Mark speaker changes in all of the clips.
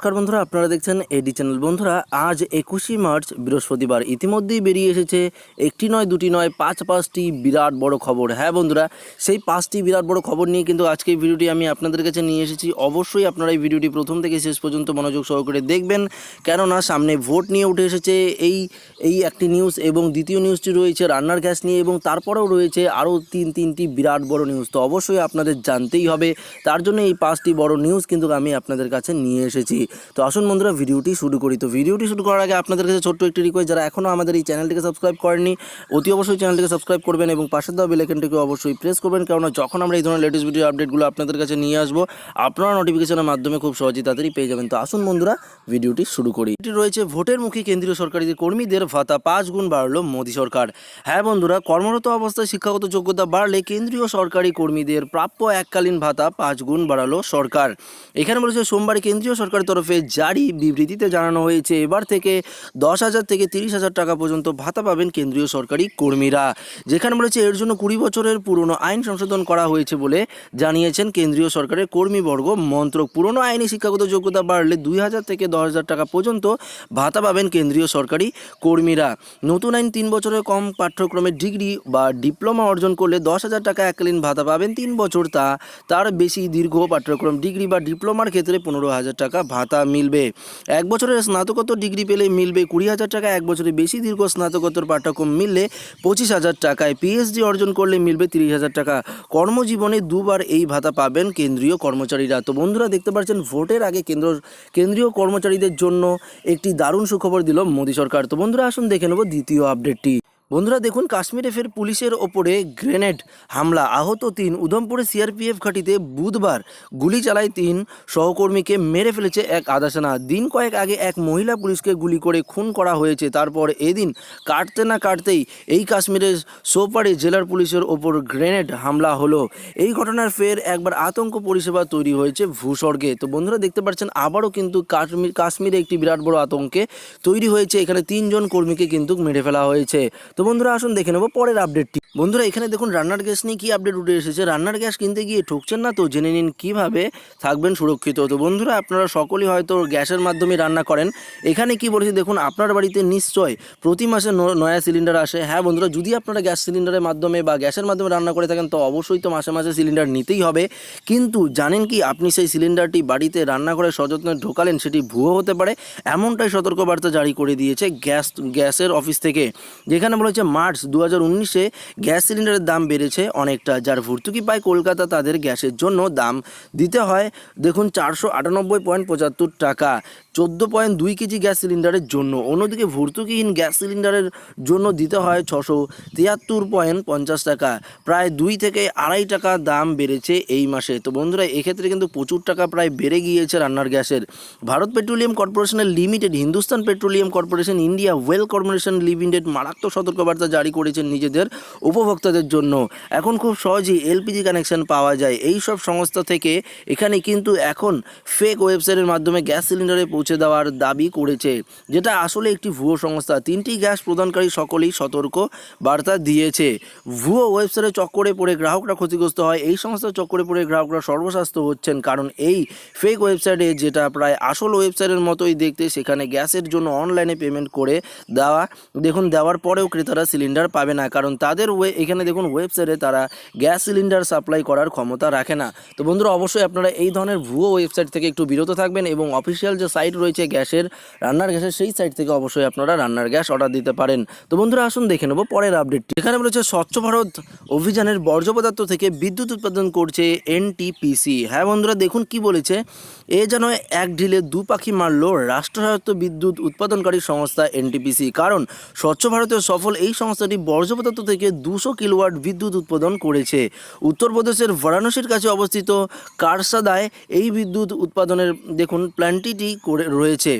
Speaker 1: নমস্কার বন্ধুরা, আপনারা দেখছেন এডি চ্যানেল বন্ধুরা, আজ একুশে মার্চ, বৃহস্পতিবার। ইতিমধ্যেই বেরিয়ে এসেছে একটি নয়, দুটি নয়, পাঁচ, পাঁচটি বিরাট বড় খবর। হ্যাঁ বন্ধুরা, সেই পাঁচটি বিরাট বড় খবর নিয়ে কিন্তু আজকে এই ভিডিওটি আমি আপনাদের কাছে নিয়ে এসেছি। অবশ্যই আপনারা এই ভিডিওটি প্রথম থেকে শেষ পর্যন্ত মনোযোগ সহকারে দেখবেন। কেননা, সামনে ভোট নিয়ে উঠে এসেছে এই এই একটি নিউজ এবং দ্বিতীয় নিউজটি রয়েছে রান্নার গ্যাস নিয়ে এবং তারপরেও রয়েছে আরও তিন, তিনটি বিরাট বড় নিউজ তো অবশ্যই আপনাদের জানতেই হবে। তার জন্য এই পাঁচটি বড় নিউজ কিন্তু আমি আপনাদের কাছে নিয়ে এসেছি। তো আসুন বন্ধুরা, ভিডিওটি শুরু করি। তো ভিডিওটি শুরু করার আগে আপনাদের কাছে ছোট্ট একটি রিকোয়েস্ট যারা এখনও আমাদের এই চ্যানেলটিকে সাবস্ক্রাইব করেনি অতি অবশ্যই চ্যানেলটিকে সাবস্ক্রাইব করবেন এবং পাশের দেওয়া বেলাইকনটিকে অবশ্যই প্রেস করবেন, কেননা যখন আমরা এই ধরনের লেটেস্ট ভিডিও আপডেটগুলো আপনাদের কাছে নিয়ে আসব, আপনারা নোটিফিকেশনের মাধ্যমে খুব সহজেই তাড়াতাড়ি পেয়ে যাবেন। তো আসুন বন্ধুরা, ভিডিওটি শুরু করি। এটি রয়েছে ভোটের মুখী কেন্দ্রীয় সরকারি কর্মীদের ভাতা পাঁচ গুণ বাড়লো মোদী সরকার। হ্যাঁ বন্ধুরা, কর্মরত অবস্থায় শিক্ষাগত যোগ্যতা বাড়লে কেন্দ্রীয় সরকারি কর্মীদের প্রাপ্য এককালীন ভাতা পাঁচ গুণ বাড়ালো সরকার। এখানে বলেছে, সোমবার কেন্দ্রীয় সরকারের তরফে জারি বিবৃতিতে জানানো হয়েছে, এবার থেকে দশ হাজার থেকে তিরিশ হাজার টাকা পর্যন্ত ভাতা পাবেন কেন্দ্রীয় সরকারি কর্মীরা। যেখানে বলেছে, এর জন্য কুড়ি বছরের পুরনো আইন সংশোধন করা হয়েছে বলে জানিয়েছেন কেন্দ্রীয় সরকারের কর্মীবর্গ মন্ত্রক। পুরনো আইনি শিক্ষাগত যোগ্যতা বাড়লে দুই হাজার থেকে দশ হাজার টাকা পর্যন্ত ভাতা পাবেন কেন্দ্রীয় সরকারি কর্মীরা। নতুন আইন তিন বছরের কম পাঠ্যক্রমে ডিগ্রি বা ডিপ্লোমা অর্জন করলে দশ হাজার টাকা এককালীন ভাতা পাবেন তিন বছর তা। তার বেশি দীর্ঘ পাঠ্যক্রম, ডিগ্রি বা ডিপ্লোমার ক্ষেত্রে পনেরো হাজার টাকা ভাতা মিলবে। এক বছরের স্নাতকোত্তর ডিগ্রি পেলে মিলবে কুড়ি হাজার টাকা, এক বছরের বেশি দীর্ঘ স্নাতকোত্তর পাঠ্যক্রম মিললে পঁচিশ হাজার টাকায় পিএইচডি অর্জন করলে মিলবে তিরিশ হাজার টাকা। কর্মজীবনে দুবার এই ভাতা পাবেন কেন্দ্রীয় কর্মচারীরা। তো বন্ধুরা, দেখতে পাচ্ছেন, ভোটের আগে কেন্দ্র, কেন্দ্রীয় কর্মচারীদের জন্য একটি দারুণ সুখবর দিল মোদী সরকার। তো বন্ধুরা, আসুন দেখে নেব দ্বিতীয় আপডেটটি। বন্ধুরা দেখুন, কাশ্মীরে ফের পুলিশের ওপরে গ্রেনেড হামলা। আহত তিন, উধমপুরে সিআরপিএফ ঘাঁটিতে বুধবার গুলি চালায় তিন সহকর্মীকে মেরে ফেলেছে এক আদাসানা দিন কয়েক আগে এক মহিলা পুলিশকে গুলি করে খুন করা হয়েছে। তারপর এদিন কাটতে না কাটতেই এই কাশ্মীরের সোপারে জেলার পুলিশের ওপর গ্রেনেড হামলা হলো। এই ঘটনার ফের একবার আতঙ্ক পরিষেবা তৈরি হয়েছে ভূস্বর্গে। তো বন্ধুরা দেখতে পাচ্ছেন, আবারও কিন্তু কাশ্মীর, কাশ্মীরে একটি বিরাট বড় আতঙ্কে তৈরি হয়েছে। এখানে তিনজন কর্মীকে কিন্তু মেরে ফেলা হয়েছে। তো বন্ধুরা আসুন দেখে নেব পরের আপডেটটি বন্ধুরা, এখানে দেখুন রান্নার গ্যাস নিয়ে কি আপডেট উঠে এসেছে। রান্নার গ্যাস কিনতে গিয়ে ঠকছেন না তো, জেনে নিন কীভাবে থাকবেন সুরক্ষিত। তো বন্ধুরা, আপনারা সকলেই হয়তো গ্যাসের মাধ্যমে রান্না করেন। এখানে কি বলেছি দেখুন, আপনার বাড়িতে নিশ্চয় প্রতি মাসে নয়া সিলিন্ডার আসে। হ্যাঁ বন্ধুরা, যদি আপনারা গ্যাস সিলিন্ডারের মাধ্যমে বা গ্যাসের মাধ্যমে রান্না করে থাকেন, তো অবশ্যই তো মাসে মাসে সিলিন্ডার নিতেই হবে। কিন্তু জানেন কি, আপনি সেই সিলিন্ডারটি বাড়িতে রান্না করে সযত্নে ঢোকালেন, সেটি ভুয়ো হতে পারে। এমনটাই সতর্কবার্তা জারি করে দিয়েছে গ্যাস, গ্যাসের অফিস থেকে। যেখানে বলেছে মার্চ দু উনিশে, গ্যাস সিলিন্ডারের দাম বেড়েছে অনেকটা, যার ভর্তুকি পায় কলকাতা, তাদের গ্যাসের জন্য দাম দিতে হয়, দেখুন, চারশো আটানব্বই পয়েন্ট পঁচাত্তর টাকা, চোদ্দ পয়েন্ট দুই কেজি গ্যাস সিলিন্ডারের জন্য। অন্যদিকে ভর্তুকিহীন গ্যাস সিলিন্ডারের জন্য দিতে হয় ছশো তিয়াত্তর পয়েন্ট পঞ্চাশ টাকা, প্রায় দুই থেকে আড়াই টাকা দাম বেড়েছে এই মাসে। তো বন্ধুরা, এক্ষেত্রে কিন্তু প্রচুর টাকা প্রায় বেড়ে গিয়েছে রান্নার গ্যাসের। ভারত পেট্রোলিয়াম কর্পোরেশনের limited, Hindustan petroleum corporation, India oil corporation limited মারাত্মক সতর্কবার্তা জারি করেছেন নিজেদের উপভোক্তাদের জন্য। এখন খুব সহজেই এলপিজি কানেকশন পাওয়া যায়। এই সব সংস্থা থেকে এখানে কিন্তু এখন ফেক ওয়েবসাইটের মাধ্যমে গ্যাস সিলিন্ডারে পৌঁছে দেওয়ার দাবি করেছে, যেটা আসলে একটি ভুয়ো সংস্থা। তিনটি গ্যাস প্রদানকারী সকলেই সতর্ক বার্তা দিয়েছে। ভুয়ো ওয়েবসাইটে চক্করে পড়ে গ্রাহকরা ক্ষতিগ্রস্ত হয়। এই সংস্থার চক্করে পড়ে গ্রাহকরা সর্বস্বাস্থ্য হচ্ছেন, কারণ এই ফেক ওয়েবসাইটে যেটা প্রায় আসল ওয়েবসাইটের মতোই দেখতে, সেখানে গ্যাসের জন্য অনলাইনে পেমেন্ট করে দেওয়া, দেখুন, দেওয়ার পরেও ক্রেতারা সিলিন্ডার পাবে না, কারণ তাদের ওয়ে এখানে দেখুন ওয়েবসাইটে তারা গ্যাস সিলিন্ডার সাপ্লাই করার ক্ষমতা রাখে না। তো বন্ধুরা, অবশ্যই আপনারা এই ধরনের ভুয়ো ওয়েবসাইট থেকে একটু বিরত থাকবেন এবং অফিসিয়াল যে সাইট রয়েছে গ্যাসের, রান্নার গ্যাসের, সেই সাইট থেকে অবশ্যই আপনারা রান্নার গ্যাস অর্ডার দিতে পারেন। তো বন্ধুরা, আসুন দেখে নেব পরের আপডেটটি এখানে বলেছে স্বচ্ছ ভারত অভিযানের বর্জ্য পদার্থ থেকে বিদ্যুৎ উৎপাদন করছে এনটিপিসি হ্যাঁ বন্ধুরা, দেখুন কি বলেছে। এ যেন এক ঢিলে দু পাখি মারল রাষ্ট্রায়ত্ত বিদ্যুৎ উৎপাদনকারী সংস্থা এনটিপিসি কারণ স্বচ্ছ ভারতের সফল এই সংস্থাটি বর্জ্য পদার্থ থেকে দুশো কিলোওয়াট বিদ্যুৎ উৎপাদন করেছে। উত্তরপ্রদেশের বারাণসীর কাছে অবস্থিত কারসাদায় এই বিদ্যুৎ উৎপাদনের, দেখুন প্ল্যান্টটি করে রয়েছে।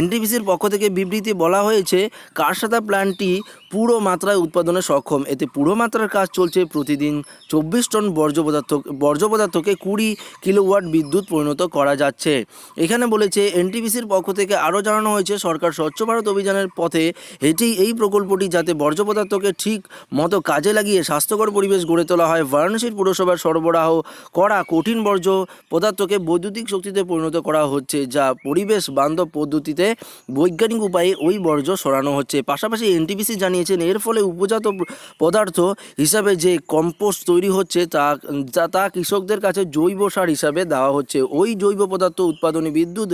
Speaker 1: এনটিপিসির পক্ষ থেকে বিবৃতি বলা হয়েছে, কারসাদা প্ল্যান্টটি পুরো মাত্রায় উৎপাদনে সক্ষম। এতে পুরো মাত্রার কাজ চলছে প্রতিদিন চব্বিশ টন বর্জ্য পদার্থ বর্জ্য পদার্থকে কুড়ি কিলোওয়াট বিদ্যুৎ পরিণত করা যাচ্ছে। এখানে বলেছে এনটিপিসির পক্ষ থেকে আরও জানানো হয়েছে, সরকার স্বচ্ছ ভারত অভিযানের পথে এটি, এই প্রকল্পটি যাতে বর্জ্য পদার্থকে ঠিক মতো কাজে লাগিয়ে স্বাস্থ্যকর পরিবেশ গড়ে তোলা হয়। বারাণসীর পুরসভার সরবরাহ করা কঠিন বর্জ্য পদার্থকে বৈদ্যুতিক শক্তিতে পরিণত করা হচ্ছে, যা পরিবেশ বান্ধব পদ্ধতিতে বৈজ্ঞানিক উপায়ে ওই বর্জ্য সরানো হচ্ছে। পাশাপাশি এনটিপিসি জানিয়েছেন, এর ফলে উপজাত পদার্থ হিসাবে যে কম্পোস্ট তৈরি হচ্ছে, তা তা কৃষকদের কাছে জৈব সার হিসাবে দেওয়া হচ্ছে। ওই জৈব পদার্থ উৎপাদনে বিদ্যুৎ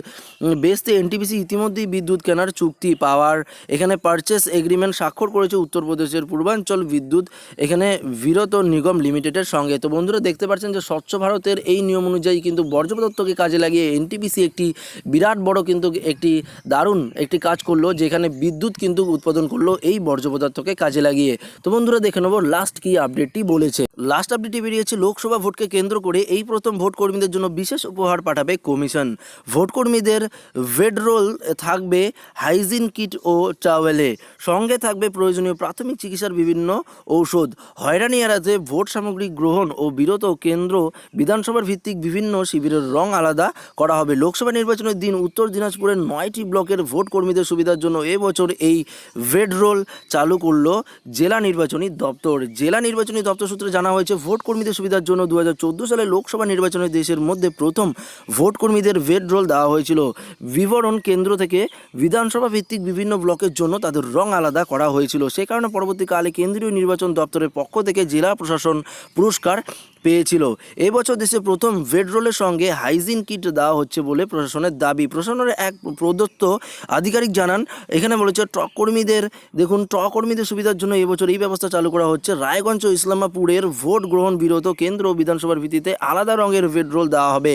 Speaker 1: বেচতে এনটিপিসি ইতিমধ্যেই বিদ্যুৎ কেনার চুক্তি পাওয়ার, এখানে পারচেস এগ্রিমেন্ট স্বাক্ষর করেছে উত্তরপ্রদেশের পূর্বাঞ্চল বিদ্যুৎ, এখানে বিরত নিগম লিমিটেডের সঙ্গে। তো বন্ধুরা, দেখতে পাচ্ছেন যে স্বচ্ছ ভারতের এই নিয়ম অনুযায়ী কিন্তু বর্জ্য পদার্থকে কাজে লাগিয়ে এনটিপিসি একটি বিরাট বড় কিন্তু একটি দারুণ একটি কাজ করল, যেখানে বিদ্যুৎ কিন্তু উৎপাদন করল এই বর্জ্য পদার্থকে কাজে লাগিয়ে। তো বন্ধুরা, দেখে নেব লাস্ট কি আপডেটটি বলেছে। লাস্ট আপডেটটি বেরিয়েছে লোকসভা ভোটকে কেন্দ্র করে। এই প্রথম ভোট কর্মীদের জন্য বিশেষ উপহার পাঠাবে কমিশন। ভোট কর্মীদের ভেডরোল থাকবে হাইজিন কিট ও টাওয়েলে সঙ্গে থাকবে প্রয়োজনীয় প্রাথমিক চিকিৎসার বিভিন্ন ঔষধ। হয়রানি এড়াতে ভোট সামগ্রী গ্রহণ ও বিরত কেন্দ্র, বিধানসভার ভিত্তিক বিভিন্ন শিবিরের রং আলাদা করা হবে। লোকসভা নির্বাচনের দিন উত্তর দিনাজপুরের নয়টি ব্লকের ভোট কর্মীদের সুবিধার জন্য এবছর এই ভেডরোল চালু করল জেলা নির্বাচনী দপ্তর। জেলা নির্বাচনী দপ্তর সূত্রে জানা হয়েছে, ভোট কর্মীদের সুবিধার জন্য দু হাজার চোদ্দ সালে লোকসভা নির্বাচনে দেশের মধ্যে প্রথম ভোট কর্মীদের ভেট রোল দেওয়া হয়েছিল। বিবরণ কেন্দ্র থেকে বিধানসভা ভিত্তিক বিভিন্ন ব্লকের জন্য তাদের রং আলাদা করা হয়েছিল। সে কারণে পরবর্তীকালে কেন্দ্রীয় নির্বাচন দপ্তরের পক্ষ থেকে জেলা প্রশাসন পুরস্কার পেয়েছিল। এবছর দেশে প্রথম ভেডরোলের সঙ্গে হাইজিন কিট দেওয়া হচ্ছে বলে প্রশাসনের দাবি। প্রশাসনের এক প্রদত্ত আধিকারিক জানান, এখানে বলেছে ট্রক কর্মীদের, দেখুন, ট্রক কর্মীদের সুবিধার জন্য এবছর এই ব্যবস্থা চালু করা হচ্ছে। রায়গঞ্জ ও ইসলামাপুরের ভোট গ্রহণ বিরত কেন্দ্র ও বিধানসভার ভিত্তিতে আলাদা রঙের ভেডরোল দেওয়া হবে।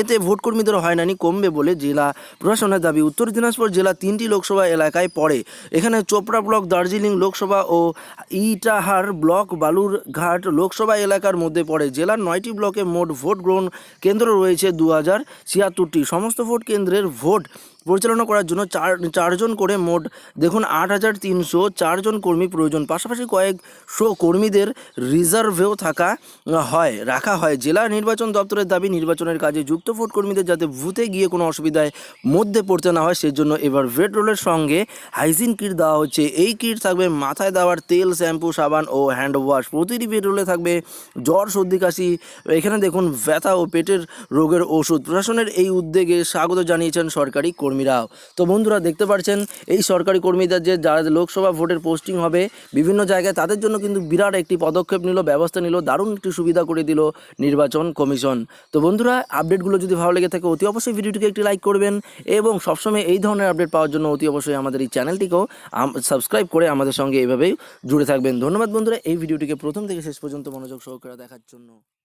Speaker 1: এতে ভোট কর্মীদের হয়রানি কমবে বলে জেলা প্রশাসনের দাবি। উত্তর দিনাজপুর জেলা তিনটি লোকসভা এলাকায় পড়ে। এখানে চোপড়া ব্লক, দার্জিলিং লোকসভা ও ইটাহার ব্লক, বালুরঘাট লোকসভা এলাকার মধ্যে পড়ে। জেলার নয়টি ব্লকে মোট ভোট গ্রহণ কেন্দ্র রয়েছে দু হাজার ছিয়াত্তরটি। সমস্ত ভোট কেন্দ্রের ভোট পরিচালনা করার জন্য চার, চারজন করে মোট, দেখুন, আট হাজার তিনশো চারজন কর্মী প্রয়োজন। পাশাপাশি কয়েকশো কর্মীদের রিজার্ভেও থাকা হয়, রাখা হয়। জেলা নির্বাচন দপ্তরের দাবি, নির্বাচনের কাজে যুক্ত ভোট কর্মীদের যাতে বুথে গিয়ে কোনো অসুবিধায় মধ্যে পড়তে না হয়, সেজন্য এবার ভেট রোলের সঙ্গে হাইজিন কিট দেওয়া হচ্ছে। এই কিট থাকবে মাথায় দেওয়ার তেল, শ্যাম্পু, সাবান ও হ্যান্ড ওয়াশ। প্রতিটি ভেট রোলে থাকবে জ্বর, সর্দি, কাশি। এখানে দেখুন, ব্যথা ও পেটের রোগের ওষুধ। প্রশাসনের এই উদ্যোগে স্বাগত জানিয়েছেন সরকারি কর্মীরাও। তো বন্ধুরা দেখতে পাচ্ছেন এই সরকারি কর্মীদের যে যারা লোকসভা ভোটের পোস্টিং হবে, বিভিন্ন জায়গায় তাদের জন্য কিন্তু বিরাট একটি পদক্ষেপ নিল, ব্যবস্থা নিল, দারুণ একটি সুবিধা করে দিল নির্বাচন কমিশন। তো বন্ধুরা, আপডেটগুলো যদি ভালো লেগে থাকে, অতি অবশ্যই ভিডিওটিকে একটি লাইক করবেন এবং সবসময় এই ধরনের আপডেট পাওয়ার জন্য অতি অবশ্যই আমাদের এই চ্যানেলটিকেও সাবস্ক্রাইব করে আমাদের সঙ্গে এভাবেই জুড়ে থাকবেন। ধন্যবাদ বন্ধুরা, এই ভিডিওটিকে প্রথম থেকে শেষ পর্যন্ত মনোযোগ সহকারে দেখার জন্য।